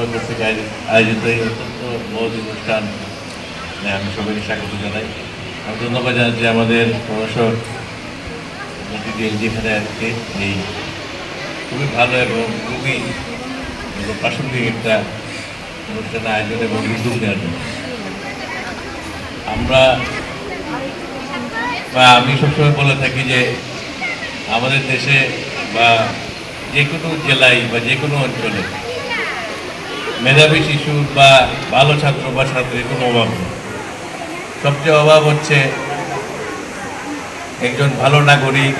পৌরসভা কর্তৃক আয়োজিত- এই অত্যন্ত অনুষ্ঠান আমি সবাইকে স্বাগত জানাই। আমি ধন্যবাদ জানাচ্ছি আমাদের প্রশাসক যেখানে আজকে এই খুবই ভালো এবং খুবই প্রাসঙ্গিক একটা অনুষ্ঠান আয়োজন এবং উদ্যোগ নেওয়ার জন্য। আমরা বা আমি সবসময় বলে থাকি যে আমাদের দেশে বা যে কোনো জেলায় বা যে কোনো অঞ্চলে মেধাবী শিশু বা ভালো ছাত্র বা ছাত্রীর কোনো অভাব নেই। সবচেয়ে অভাব হচ্ছে একজন ভালো নাগরিক,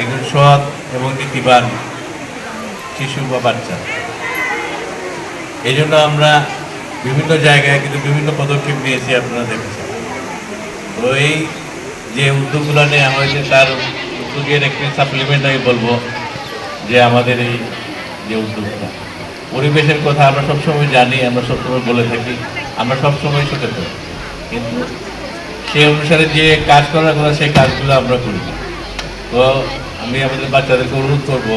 একজন সৎ এবং নীতিবান শিশু বা বাচ্চা। এই জন্য আমরা বিভিন্ন জায়গায় কিন্তু বিভিন্ন পদক্ষেপ নিয়েছি আপনারা দেখেছেন। তো এই যে উদ্যোগগুলো নেওয়া হয়েছে তার উদ্যোগের একটি সাপ্লিমেন্ট আমি বলব যে আমাদের এই যে উদ্যোগটা। পরিবেশের কথা আমরা সবসময় জানি, আমরা সবসময় বলে থাকি, আমরা সবসময় সচেতন। কিন্তু সেই অনুসারে যে কাজ করার কথা, সেই কাজগুলো আমরা করি তো আমি আমাদের বাচ্চাদেরকে অনুরোধ করব,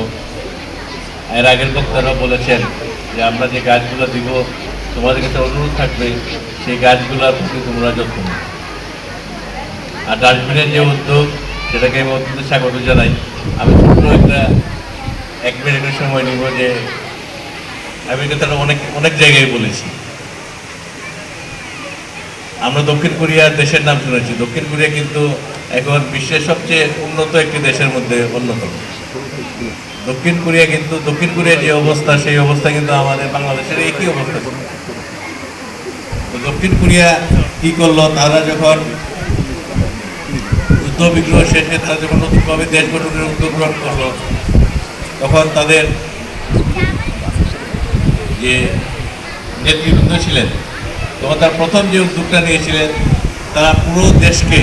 এর আগের বক্তারা বলেছেন যে আমরা যে গাছগুলো দিব, তোমাদের কাছে অনুরোধ থাকবে, সেই গাছগুলোর প্রতি তোমরা যত্ন। আর ডাস্টবিনের যে উদ্যোগ, সেটাকে আমি অত্যন্ত স্বাগত জানাই। আমি ছোট্ট একটা এক মিনিটের সময় নিব যে আমি কিন্তু অনেক অনেক জায়গায় বলেছি। আমরা দক্ষিণ কোরিয়ার দেশের নাম শুনেছি। দক্ষিণ কোরিয়া কিন্তু এখন বিশ্বের সবচেয়ে উন্নত একটি দেশের মধ্যে অন্যতম। দক্ষিণ কোরিয়া কিন্তু, দক্ষিণ কোরিয়ার যে অবস্থা, সেই অবস্থা কিন্তু আমাদের বাংলাদেশের একই অবস্থা। দক্ষিণ কোরিয়া কি করল? তারা যখন যুদ্ধ বিগ্রহ শেষে তারা যখন নতুনভাবে দেশ গঠনের উদ্যোগ গ্রহণ করল, তখন তাদের যে নেতৃবৃন্দ ছিলেন, তখন তার প্রথম যে উদ্যোগটা নিয়েছিলেন, তারা পুরো দেশকে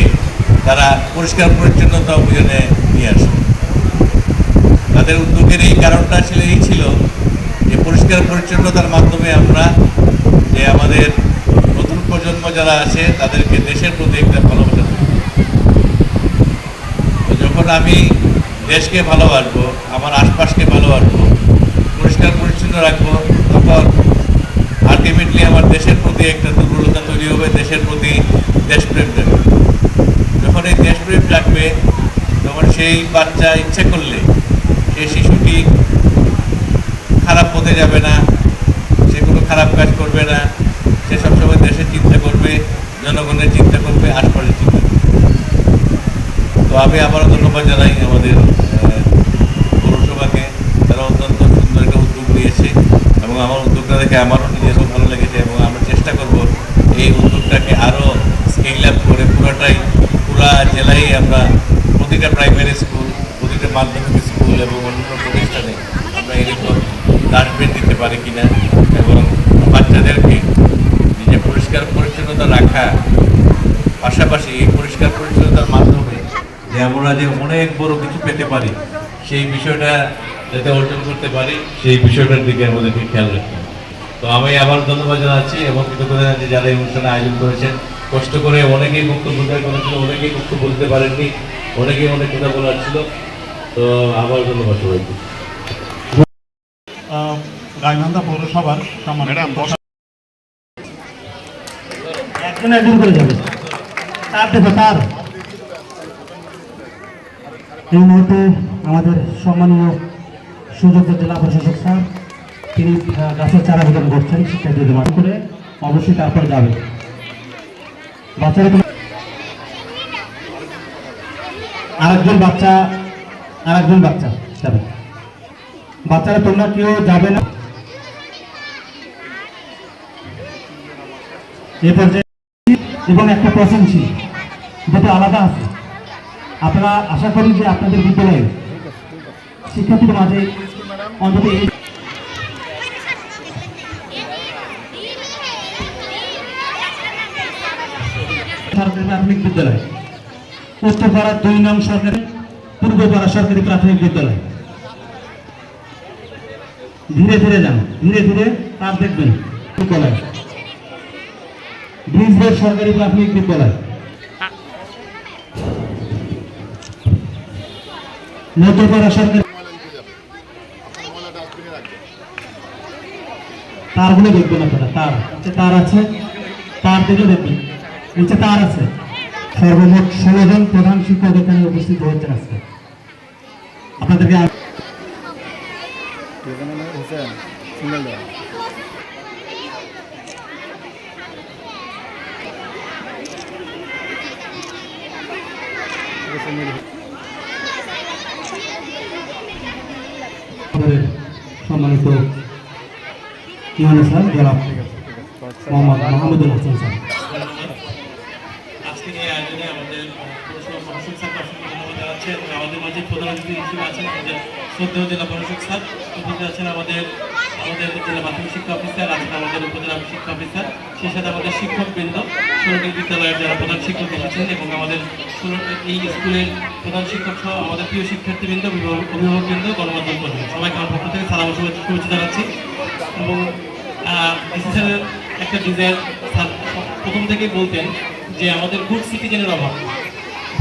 তারা পরিষ্কার পরিচ্ছন্নতা অভিযানে নিয়ে আসে। তাদের উদ্যোগের এই কারণটা ছিল, এই ছিল যে পরিষ্কার পরিচ্ছন্নতার মাধ্যমে আমরা যে আমাদের নতুন প্রজন্ম যারা আছে, তাদেরকে দেশের প্রতি একটা ভালোবাসা যখন আমি দেশকে ভালোবাসবো, আমার আশপাশকে ভালোবাসবো, পরিষ্কার পরিচ্ছন্ন রাখব তখন আলটিমেটলি আমার দেশের প্রতি একটা দুর্বলতা তৈরি হবে দেশের প্রতি দেশপ্রেম জাগবে যখন এই দেশপ্রেম জাগবে তখন সেই বাচ্চা ইচ্ছে করলে, সেই শিশুটি খারাপ পথে যাবে না, সে কোনো খারাপ কাজ করবে না, সে সবসময় দেশের চিন্তা করবে, জনগণের চিন্তা করবে, আশপাশের চিন্তা করবে। তো আমি আবারও ধন্যবাদ জানাই আমাদের পৌরসভাকে। তারা অত্যন্ত সুন্দর একটা উদ্যোগ নিয়েছে এবং আমার উদ্যোগটা দেখে আমারও নিজেরও ভালো লেগেছে এবং আমরা চেষ্টা করব এই উদ্যোগটাকে আরও স্কেল আপ করে পুরোটাই, পুরা জেলায় আমরা প্রতিটা প্রাইমারি স্কুল প্রতিটা মাধ্যমিক স্কুল এবং অন্যান্য প্রতিষ্ঠানে আমরা এরকম ডাস্টবিন দিতে পারি কিনা এবং বাচ্চাদেরকে নিজে পরিষ্কার পরিচ্ছন্নতা রাখা, পাশাপাশি এই পরিষ্কার পরিচ্ছন্নতার মাধ্যমে যে আমরা যে অনেক বড় কিছু পেতে পারি, সেই বিষয়টা যাতে অর্জন করতে পারি, সেই বিষয়টার দিকে আমাদেরকে খেয়াল রাখতে। তো আমি আবার ধন্যবাদ জানাচ্ছি এবং কৃতজ্ঞতা জানাচ্ছি যারা এই অনুষ্ঠানে আয়োজন করেছেন। কষ্ট করে অনেকেই বক্তব্য দেওয়ার কথা ছিল অনেকেই বক্তব্য বলতে পারেননি অনেকেই অনেক কথা বলার ছিল। তো আবার ধন্যবাদ সবাইকে। আহ, গাইবান্ধা পৌরসভার সম্মানিত একজন একজন করে যাবে। তার দেখো তার। এই মুহূর্তে আমাদের সম্মানীয় সুযোগ্য জেলা প্রশাসক স্যার তিনি গাছের চারা বিতরণ করছেন শিক্ষার্থীদের মাধ্যমে করে অবশ্যই তারপর যাবে। বাচ্চারা আরেকজন বাচ্চা আরেকজন বাচ্চা যাবে। বাচ্চারা, তোমরা কেউ যাবে না। এ পর্যায়ে এবং একটা প্রশংসী দুটো আলাদা আছে। আপনারা আশা করি যে আপনাদের বিদ্যালয়ে শিক্ষার্থীদের মাঝে অন্তত এই সরকারি প্রাথমিক বিদ্যালয়। উত্তরপাড়া দুই নং সরকারি, পূর্বপাড়া সরকারি প্রাথমিক বিদ্যালয়। ধীরে ধীরে যান, ধীরে ধীরে তার দেখবেন বিদ্যালয় সরকারি প্রাথমিক বিদ্যালয়। মধ্যপাড়া সরকারি তারগুলো দেখবেন আপনারা, তার তার আছে, তার দিকে দেখবেন। নিচে তার আছে, সর্বমোট ষোলো জন প্রধান শিক্ষক এখানে উপস্থিত হয়েছেন আজকে। আপনাদেরকে সম্মানিত মাহমুদুল হাসান স্যার। আজকের আয়োজনে আমাদের পৌরসভা প্রশাসক স্যারকে অসংখ্য ধন্যবাদ জানাচ্ছি এবং আমাদের মাঝে প্রধান অতিথি হিসেবে আছেন আমাদের শ্রদ্ধেয় জেলা প্রশাসক স্যার। উপস্থিত আছেন আমাদের আমাদের জেলা প্রাথমিক শিক্ষা অফিসার, আছেন আমাদের উপজেলা শিক্ষা অফিসার, সেই সাথে আমাদের শিক্ষকবৃন্দ সরকারি বিদ্যালয়ের যারা প্রধান শিক্ষক এসেছেন এবং আমাদের এই স্কুলের প্রধান শিক্ষক সহ আমাদের প্রিয় শিক্ষার্থীবৃন্দ, অভিভাবক- অভিভাবকবৃন্দ গণমাধ্যম কর্মী সবাইকে আমার পক্ষ থেকে সালাম ও শুভেচ্ছা জানাচ্ছি। এবং ডিসি একটা ডিজাইন স্যার প্রথম থেকেই বলতেন যে আমাদের গুড সিটিজেনের অভাব,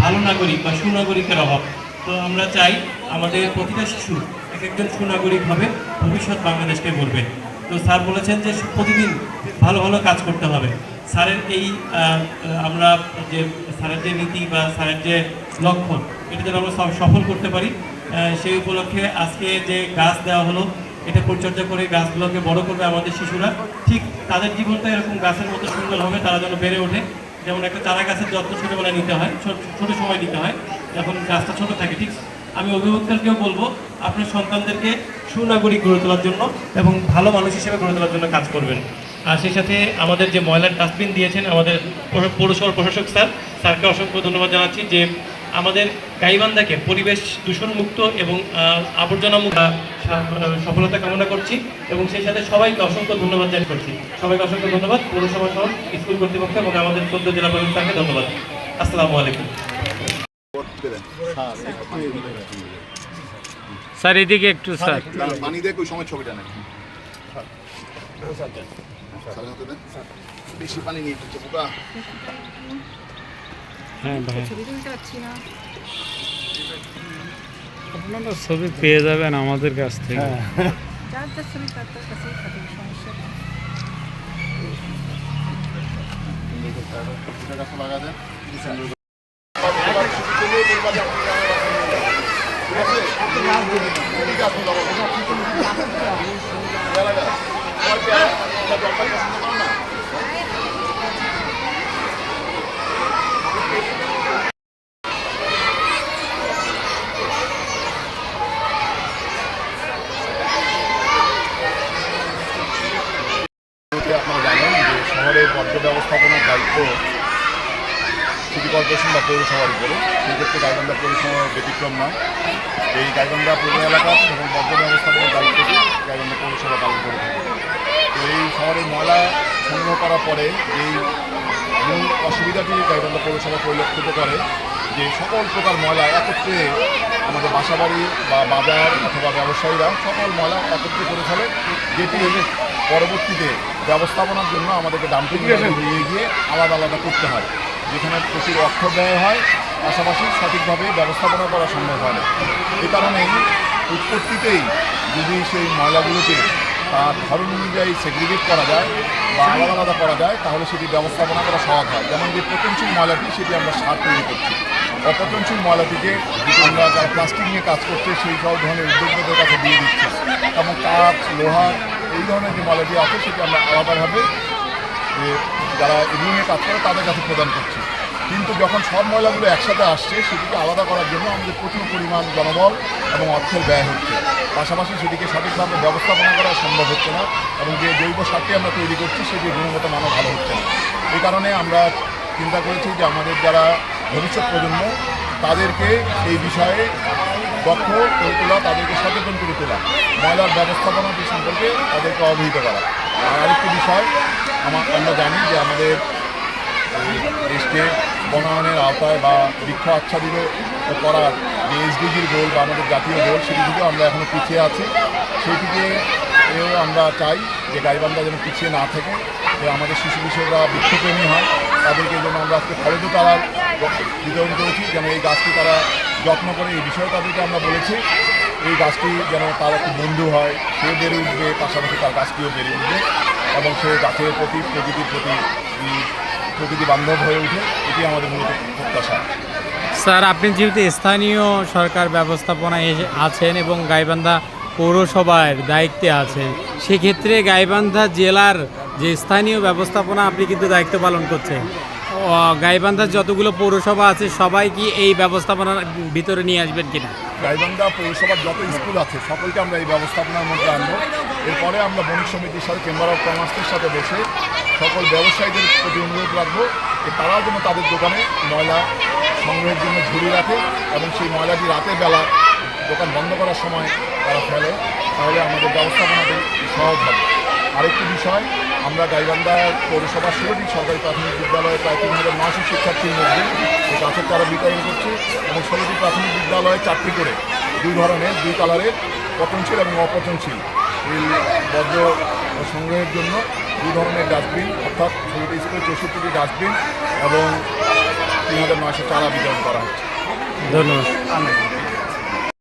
ভালো নাগরিক বা সুনাগরিকের অভাব। তো আমরা চাই আমাদের প্রতিটা শিশু এক একজন সুনাগরিক হবে, ভবিষ্যৎ বাংলাদেশকে গড়বে। তো স্যার বলেছেন যে প্রতিদিন ভালো ভালো কাজ করতে হবে। স্যারের এই আমরা যে স্যারের যে নীতি বা স্যারের যে লক্ষ্য এটা যেন আমরা সফল করতে পারি সেই উপলক্ষে আজকে যে গাছ দেওয়া হলো, এটা পরিচর্যা করে গাছগুলোকে বড় করবে আমাদের শিশুরা। ঠিক তাদের জীবনটা এরকম গাছের মতো সুন্দর হবে, তারা যেন বেড়ে ওঠে। যেমন একটা চারা গাছের যত্ন ছোটোবেলায় নিতে হয়, ছোট সময় নিতে হয়, যখন গাছটা ছোটো থাকে, ঠিক? আমি অভিভাবকদেরকেও বলব, আপনার সন্তানদেরকে সুনাগরিক গড়ে তোলার জন্য এবং ভালো মানুষ হিসেবে গড়ে তোলার জন্য কাজ করবেন। আর সেই সাথে আমাদের যে ময়লার ডাস্টবিন দিয়েছেন, আমাদের পৌর- পৌরসভার প্রশাসক স্যার, স্যারকে অসংখ্য ধন্যবাদ জানাচ্ছি যে আমাদের গাইবান্ধাকে পরিবেশ দূষণমুক্ত এবং আবর্জনামুক্ত সফলতা কামনা করছি এবং সেই সাথে সবাইকে অসংখ্য ধন্যবাদ জানিয়ে করছি সবাইকে অসংখ্য ধন্যবাদ পৌরসভা সহ স্কুল কর্তৃপক্ষ এবং আমাদের চোদ্দ জেলা প্রশাসক স্যারকে ধন্যবাদ আসসালামু আলাইকুম স্যার এদিকে একটু স্যার পানি দেখ ওই সময় ছবিটা নেই বেশি পানি নিয়ে হ্যাঁ ভাই। ছবি তুলতে পারছি না। আপনারা ছবি পেয়ে যাবেন আমাদের কাছ থেকে। যার যার ছবি তার তার কাছেই থাকে সমস্যা লাগা যায় আপনারা জানেন যে শহরের বর্জ্য ব্যবস্থাপনার দায়িত্ব সিটি কর্পোরেশন বা পৌরসভার উপরে। সেই ক্ষেত্রে গাইবান্ধা পৌরসভা ব্যতিক্রম নয়। এই গাইবান্ধা পৌর এলাকা এবং বর্জ্য ব্যবস্থাপনার দায়িত্বটি গাইবান্ধা পৌরসভা পালন করে থাকে। তো এই শহরের ময়লা সংগ্রহ করার পরে যেই মূল অসুবিধাটি গাইবান্ধা পৌরসভা পরিলক্ষিত করে, যে সকল প্রকার ময়লা একত্রে আমাদের বাসাবাড়ি বা বাজার অথবা ব্যবসায়ীরা সকল ময়লা একত্রে করে ফেলে, যেটি পরবর্তীতে ব্যবস্থাপনার জন্য আমাদেরকে ডাম্পিং নিয়ে গিয়ে আলাদা আলাদা করতে হয়। যেখানে প্রচুর অর্থ ব্যয় হয় পাশাপাশি সঠিকভাবে ব্যবস্থাপনা করা সম্ভব হয় না। এ কারণেই উৎপত্তিতেই যদি সেই ময়লাগুলোকে তার ধরন অনুযায়ী সেগ্রিগেট করা যায় বা আলাদা আলাদা করা যায় তাহলে সেটি ব্যবস্থাপনা করা সহজ হয়। যেমন যে পচনশীল ময়লাটি সেটি আমরা সার তৈরি করছি। অপচনশীল ময়লাটিকে আমরা যারা প্লাস্টিক নিয়ে কাজ করছে সেই সব ধরনের উদ্যোক্তাদের কাছে দিয়ে দিচ্ছি। এবং কাঠ লোহা এই ধরনের যে ময়লাটি আছে, সেটি আমরা আলাদাভাবে যারা নিয়ে কাজ করে, তাদের কাছে প্রদান করছি। কিন্তু যখন সব ময়লাগুলো একসাথে আসছে, সেটিকে আলাদা করার জন্য আমাদের প্রচুর পরিমাণ জনবল এবং অর্থের ব্যয় হচ্ছে। পাশাপাশি সেটিকে সঠিকভাবে ব্যবস্থাপনা করা সম্ভব হচ্ছে না এবং যে জৈব সারটি আমরা তৈরি করছি সেটি গুণগত মানও ভালো হচ্ছে না। এই কারণে আমরা চিন্তা করেছি যে আমাদের যারা ভবিষ্যৎ প্রজন্ম, তাদেরকে এই বিষয়ে দক্ষ করে তোলা তাদেরকে সচেতন করে তোলা। ময়লার ব্যবস্থাপনাটি সম্পর্কে তাদেরকে অবহিত করা। আর আরেকটি বিষয়, আমার আমরা জানি যে আমাদের দেশকে বনায়নের আওতায় বা বৃক্ষ আচ্ছাদিত করার যে এসডিজির গোল বা আমাদের জাতীয় গোল, সেটি থেকেও আমরা এখনও পিছিয়ে আছি। সেইটিকে এও আমরা চাই যে গাইবান্ধা যেন পিছিয়ে না থাকে, যে আমাদের শিশু কিশোররা বৃক্ষপ্রেমী হয়, তাদেরকে যেন আমরা আজকে ফলজ তারার বিতরণ করেছি, যেন এই গাছটি তারা যত্ন করে এই বিষয়ে তাদেরকে আমরা বলেছি, এই গাছটি যেন তার একটি বন্ধু হয়, সে বেড়ে উঠবে, পাশাপাশি তার গাছটিও বেড়ে উঠবে এবং সে গাছের প্রতি প্রকৃতির প্রতি প্রকৃতি বান্ধব হয়ে উঠে, এটি আমাদের মূলত প্রত্যাশা। স্যার, আপনি যেহেতু স্থানীয় সরকার ব্যবস্থাপনায় আছেন এবং গাইবান্ধা পৌরসভার দায়িত্বে আছেন, সেক্ষেত্রে গাইবান্ধা জেলার যে স্থানীয় ব্যবস্থাপনা, আপনি কিন্তু দায়িত্ব পালন করছেন। গাইবান্ধার যতগুলো পৌরসভা আছে, সবাই কি এই ব্যবস্থাপনার ভিতরে নিয়ে আসবেন কিনা? গাইবান্ধা পৌরসভার যত স্কুল আছে, সকলকে আমরা এই ব্যবস্থাপনার মধ্যে আনব। এরপরে আমরা বণিক সমিতির সাথে চেম্বার অফ কমার্সের সাথে বসে সকল ব্যবসায়ীদের প্রতি অনুরোধ রাখব যে তারাও যেন তাদের দোকানে ময়লা সংগ্রহের জন্য ঝুড়ি রাখে এবং সেই ময়লাটি রাতের বেলা দোকান বন্ধ করার সময় তারা ফেলে, তাহলে আমাদের ব্যবস্থাপনাটি সহজ হবে। আরেকটি বিষয় আমরা গাইবান্ধা পৌরসভার ষোলোটি সরকারি প্রাথমিক বিদ্যালয়ে প্রায় তিন হাজার নশো শিক্ষার্থীর মধ্যে এই গাছের চারা বিতরণ করছি এবং ষোলোটি প্রাথমিক বিদ্যালয়ে চারটি করে দুই ধরনের দুই কালারের পচনশীল এবং অপচনশীল এই বর্জ্য সংগ্রহের জন্য দুই ধরনের ডাস্টবিন অর্থাৎ ষোলোটি স্কুলে চৌষট্টিটি ডাস্টবিন এবং তিন হাজার নয়শো চারা বিতরণ করা হচ্ছে। ধন্যবাদ।